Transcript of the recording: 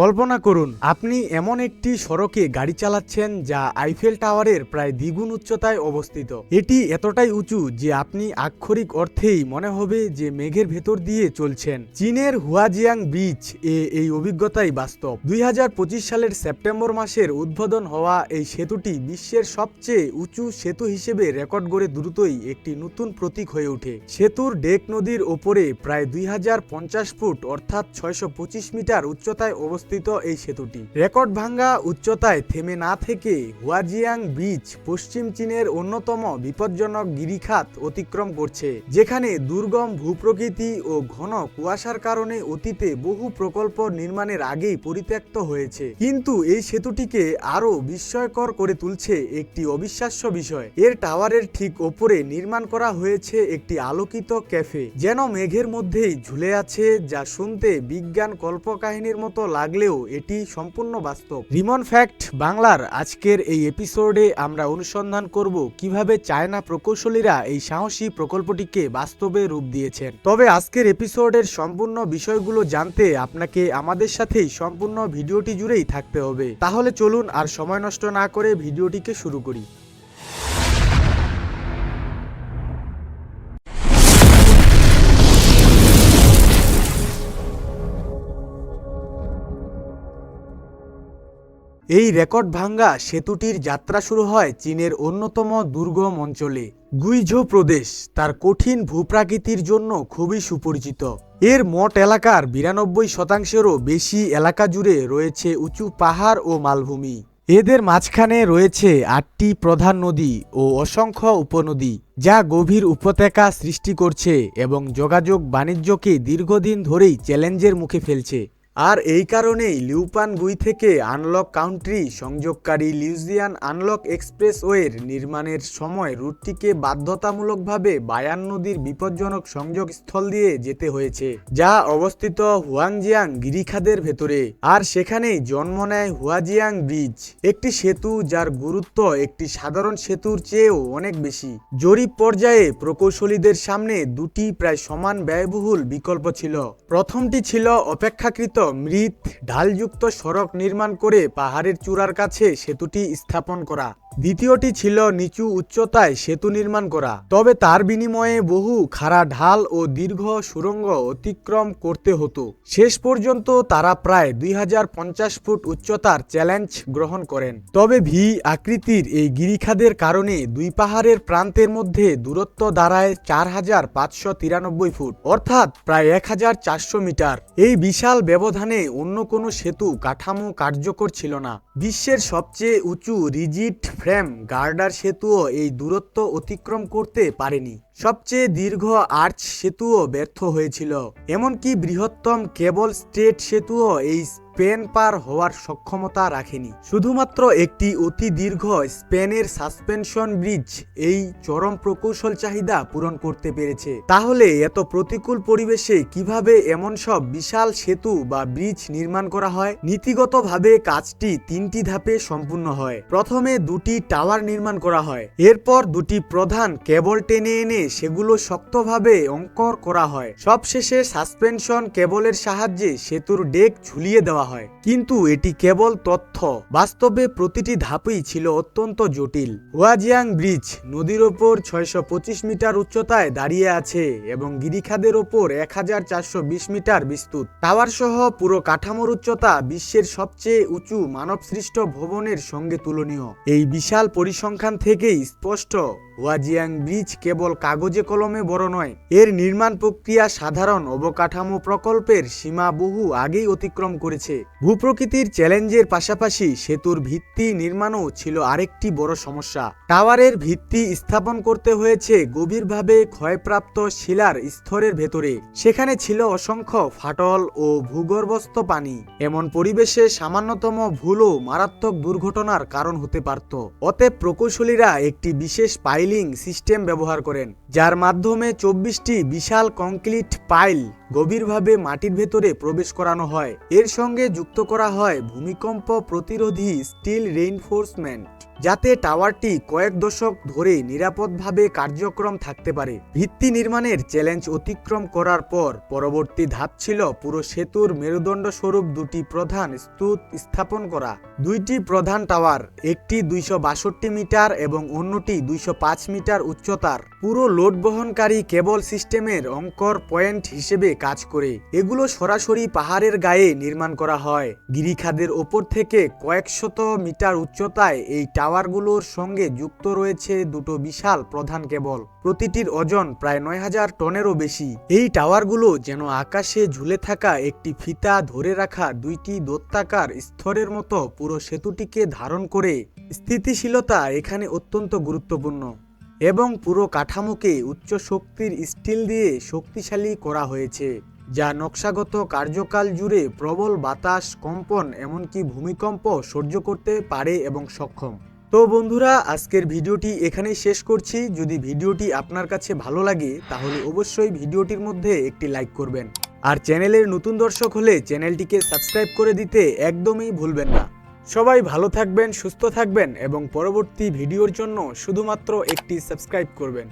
কল্পনা করুন, আপনি এমন একটি সড়কে গাড়ি চালাচ্ছেন যা আইফেল টাওয়ারের প্রায় দ্বিগুণ উচ্চতায় অবস্থিত। এটি এতটাই উঁচু যে আপনি আক্ষরিক অর্থেই মনে হবে যে মেঘের ভেতর দিয়ে চলছেন। চীনের হুয়াজিয়াং বিচ এ এই অভিজ্ঞতাই বাস্তব। দুই হাজার পঁচিশ সালের সেপ্টেম্বর মাসের উদ্বোধন হওয়া এই সেতুটি বিশ্বের সবচেয়ে উঁচু সেতু হিসেবে রেকর্ড গড়ে দ্রুতই একটি নতুন প্রতীক হয়ে ওঠে। সেতুর ডেক নদীর ওপরে প্রায় দুই হাজার পঞ্চাশ ফুট অর্থাৎ ছয়শো পঁচিশ মিটার উচ্চতায় অবস্থিত। এই সেতুটি। রেকর্ড ভাঙ্গা উচ্চতায় থেমে না থেকে হুয়াজিয়াং বিচ পশ্চিম চীনের অন্যতম বিপজ্জনক গিরিখাত অতিক্রম করছে, যেখানে দুর্গম ভূপ্রকৃতি ও ঘন কুয়াশার কারণে অতীতে বহু প্রকল্প নির্মাণের আগেই পরিত্যক্ত হয়েছে। কিন্তু এই সেতুটিকে আরও বিস্ময়কর করে তুলছে একটি অবিশ্বাস্য বিষয়। এর টাওয়ারের ঠিক ওপরে নির্মাণ করা হয়েছে একটি আলোকিত ক্যাফে, যেন মেঘের মধ্যেই ঝুলে আছে, যা শুনতে বিজ্ঞান কল্পকাহিনীর মতো লাগলেও এটি সম্পূর্ণ বাস্তব। রিমন ফ্যাক্ট বাংলার আজকের এই এপিসোডে আমরা অনুসন্ধান করব কীভাবে চায়না প্রকৌশলীরা এই সাহসী প্রকল্পটিকে বাস্তবে রূপ দিয়েছেন। তবে আজকের এপিসোডের সম্পূর্ণ বিষয়গুলো জানতে আপনাকে আমাদের সাথেই সম্পূর্ণ ভিডিওটি জুড়েই থাকতে হবে। তাহলে চলুন আর সময় নষ্ট না করে ভিডিওটিকে শুরু করি। এই রেকর্ড ভাঙ্গা সেতুটির যাত্রা শুরু হয় চীনের অন্যতম দুর্গম অঞ্চলে। গুইঝো প্রদেশ তার কঠিন ভূপ্রাকৃতির জন্য খুবই সুপরিচিত। এর মোট এলাকার বিরানব্বই শতাংশেরও বেশি এলাকা জুড়ে রয়েছে উঁচু পাহাড় ও মালভূমি। এদের মাঝখানে রয়েছে আটটি প্রধান নদী ও অসংখ্য উপনদী, যা গভীর উপত্যকা সৃষ্টি করছে এবং যোগাযোগ বাণিজ্যকে দীর্ঘদিন ধরেই চ্যালেঞ্জের মুখে ফেলছে। আর এই কারণেই লিউপান গুই থেকে আনলক কাউন্ট্রি সংযোগকারী লিউজিয়ান আনলক এক্সপ্রেসওয়ের নির্মাণের সময় রুটটিকে বাধ্যতামূলকভাবে বায়ান নদীর বিপজ্জনক সংযোগস্থল দিয়ে যেতে হয়েছে, যা অবস্থিত হুয়াংজিয়াং গিরিখাদের ভেতরে। আর সেখানেই জন্ম নেয় হুয়াজিয়াং ব্রিজ, একটি সেতু যার গুরুত্ব একটি সাধারণ সেতুর চেয়েও অনেক বেশি। জরিপ পর্যায়ে প্রকৌশলীদের সামনে দুটি প্রায় সমান ব্যয়বহুল বিকল্প ছিল। প্রথমটি ছিল অপেক্ষাকৃত মৃত ঢালযুক্ত সড়ক নির্মাণ করে পাহাড়ের চূড়ার কাছে সেতুটি স্থাপন করা। দ্বিতীয়টি ছিল নিচু উচ্চতায় সেতু নির্মাণ করা। তবে তার বিনিময়ে বহু খাড়া ঢাল ও দীর্ঘ সুড়ঙ্গ অতিক্রম করতে হতো। শেষ পর্যন্ত তারা প্রায় দুই হাজার পঞ্চাশ ফুট উচ্চতার চ্যালেঞ্জ গ্রহণ করেন। তবে ভি আকৃতির এই গিরিখাদের কারণে দুই পাহাড়ের প্রান্তের মধ্যে দূরত্ব দাঁড়ায় চার হাজার পাঁচশো তিরানব্বই ফুট, অর্থাৎ প্রায় এক হাজার চারশো মিটার। এই বিশাল ব্যবধানে অন্য কোনো সেতু কাঠামো কার্যকর ছিল না। বিশ্বের সবচেয়ে উঁচু রিজিট ফ্রেম গার্ডার সেতুও এই দূরত্ব অতিক্রম করতে পারেনি। সবচেয়ে দীর্ঘ আর্চ সেতুও ব্যর্থ হয়েছিল, এমনকি বৃহত্তম কেবল স্টেট সেতুও এই স্পেন পার হওয়ার সক্ষমতা রাখেনি। শুধুমাত্র একটি অতি দীর্ঘ স্পেনের সাসপেনশন ব্রিজ এই চরম প্রকৌশল চাহিদা পূরণ করতে পেরেছে। তাহলে এত প্রতিকূল পরিবেশে কীভাবে এমন সব বিশাল সেতু বা ব্রিজ নির্মাণ করা হয়? নীতিগতভাবে কাজটি তিনটি ধাপে সম্পূর্ণ হয়। প্রথমে দুটি টাওয়ার নির্মাণ করা হয়। এরপর দুটি প্রধান কেবল টেনে এনে সেগুলো শক্তভাবে অঙ্কর করা হয়। সবশেষে সাসপেনশন কেবলের সাহায্যে সেতুর ডেক ঝুলিয়ে দেওয়া হয়। কিন্তু এটি কেবল তথ্য। বাস্তবে প্রতিটি ধাপই ছিল অত্যন্ত জটিল। হুয়াজিয়াং ব্রিজ নদীর ওপর ছয়শো মিটার উচ্চতায় দাঁড়িয়ে আছে এবং গিরিখাদের ওপর এক হাজার চারশো বিশ মিটার বিস্তৃত। টাওয়ার সহ পুরো কাঠামোর উচ্চতা বিশ্বের সবচেয়ে উঁচু মানবসৃষ্ট ভবনের সঙ্গে তুলনীয়। এই বিশাল পরিসংখ্যান থেকেই স্পষ্ট ওয়াজিয়াং ব্রিজ কেবল কাগজে কলমে বড় নয়, এর নির্মাণ প্রক্রিয়া সাধারণ অবকাঠামো প্রকল্পের সীমা বহু আগেই অতিক্রম করেছে। ভূপ্রকৃতির চ্যালেঞ্জের পাশাপাশি সেতুর ভিত্তি নির্মাণও ছিল আরেকটি বড় সমস্যা। টাওয়ারের ভিত্তি স্থাপন করতে হয়েছে গভীরভাবে ক্ষয়প্রাপ্ত শিলার স্তরের ভেতরে। সেখানে ছিল অসংখ্য ফাটল ও ভূগর্ভস্থ পানি। এমন পরিবেশে সামান্যতম ভুলও মারাত্মক দুর্ঘটনার কারণ হতে পারত। অতএব প্রকৌশলীরা একটি বিশেষ পাইলিং সিস্টেম ব্যবহার করেন, যার মাধ্যমে চব্বিশটি বিশাল কংক্রিট পাইল গভীরভাবে মাটির ভেতরে প্রবেশ করানো হয়। এর সঙ্গে যুক্ত করা হয় ভূমিকম্প প্রতিরোধী স্টিল রেইনফোর্সমেন্ট। যাতে টাওয়ারটি কয়েক দশক ধরে নিরাপদভাবে কার্যক্রম থাকতে পারে। ভিত্তি নির্মাণের চ্যালেঞ্জ অতিক্রম করার পর পরবর্তী ধাপ ছিল পুরো সেতুর মেরুদণ্ড স্বরূপ দুটি প্রধান স্তূপ স্থাপন করা। দুইটি প্রধান টাওয়ার, একটি দুইশো বাষট্টি মিটার এবং অন্যটি দুইশো পাঁচ মিটার উচ্চতার। পুরো লোড বহনকারী কেবল সিস্টেমের অঙ্কর পয়েন্ট হিসেবে কাজ করে। এগুলো সরাসরি পাহাড়ের গায়ে নির্মাণ করা হয়। গিরিখাদের ওপর থেকে কয়েকশত মিটার উচ্চতায় এই টাওয়ারগুলোর সঙ্গে যুক্ত রয়েছে দুটো বিশাল প্রধান কেবল। প্রতিটির ওজন প্রায় নয় হাজার টনেরও বেশি। এই টাওয়ারগুলো যেন আকাশে ঝুলে থাকা একটি ফিতা ধরে রাখা দুইটি দত্তাকার স্তরের মতো পুরো সেতুটিকে ধারণ করে স্থিতিশীলতা এখানে অত্যন্ত গুরুত্বপূর্ণ এবং পুরো কাঠামোকে উচ্চ শক্তির স্টিল দিয়ে শক্তিশালী করা হয়েছে, যা নকশাগত কার্যকাল জুড়ে প্রবল বাতাস, কম্পন, এমনকি ভূমিকম্প সহ্য করতে পারে এবং সক্ষম। তো বন্ধুরা, আজকের ভিডিওটি এখানেই শেষ করছি। যদি ভিডিওটি আপনার কাছে ভালো লাগে, তাহলে অবশ্যই ভিডিওটির মধ্যে একটি লাইক করবেন। আর চ্যানেলের নতুন দর্শক হলে চ্যানেলটিকে সাবস্ক্রাইব করে দিতে একদমই ভুলবেন না। সবাই ভালো থাকবেন, সুস্থ থাকবেন এবং পরবর্তী ভিডিওর জন্য শুধুমাত্র একটি সাবস্ক্রাইব করবেন।